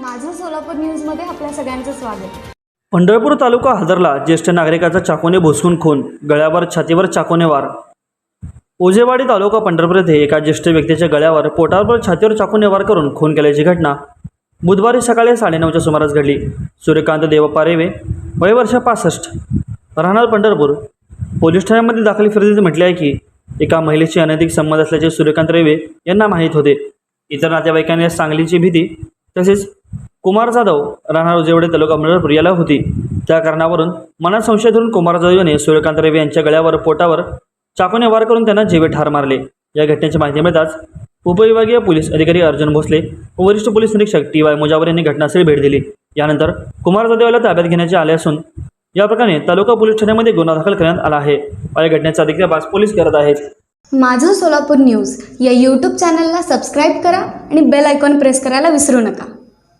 माझं सोलापूर न्यूजमध्ये आपल्या सगळ्यांचं स्वागत. पंढरपूर तालुका हदरला ज्येष्ठ नागरिकाचा चाकूने भोसकून खून गळ्यावर छातीवर चाकूने वार. ओझेवाडी तालुका पंढरपूर येथे एका ज्येष्ठ व्यक्तीच्या गळ्यावर पोटावर छातीवर चाकूने वार करून खून केल्याची घटना बुधवारी सकाळी साडेनऊच्या सुमारास घडली. सूर्यकांत देवपारेवे वय वर्ष पासष्ट राहणार पंढरपूर. पोलीस ठाण्यामध्ये दाखल फिर्यादीत म्हटले आहे की एका महिलेशी अनैतिक संबंध असल्याचे सूर्यकांत रेवे यांना माहीत होते. इतर नातेवाईकांनी सांगलीची भीती तसेच कुमार जाधव राहणार जेवढे तालुका मंडळपूर याला होती. त्या कारणावरून मनात संशय धरून कुमार जाधव याने सूर्यकांत रेवे यांच्या गळ्यावर पोटावर चाकूने वार करून त्यांना जीवे ठार मारले. या घटनेची माहिती मिळताच उपविभागीय पोलीस अधिकारी अर्जुन भोसले व वरिष्ठ पोलीस निरीक्षक टी वाय मुजावर यांनी घटनास्थळी भेट दिली. यानंतर कुमार जाधव याला ताब्यात घेण्याचे आले असून या प्रकारे तालुका पोलीस ठाण्यामध्ये गुन्हा दाखल करण्यात आला आहे. या घटनेचा अधिक तपास पोलीस करत आहेत. माझं सोलापूर न्यूज या यूट्यूब चॅनलला सबस्क्राईब करा आणि बेल आयकॉन प्रेस करायला विसरू नका.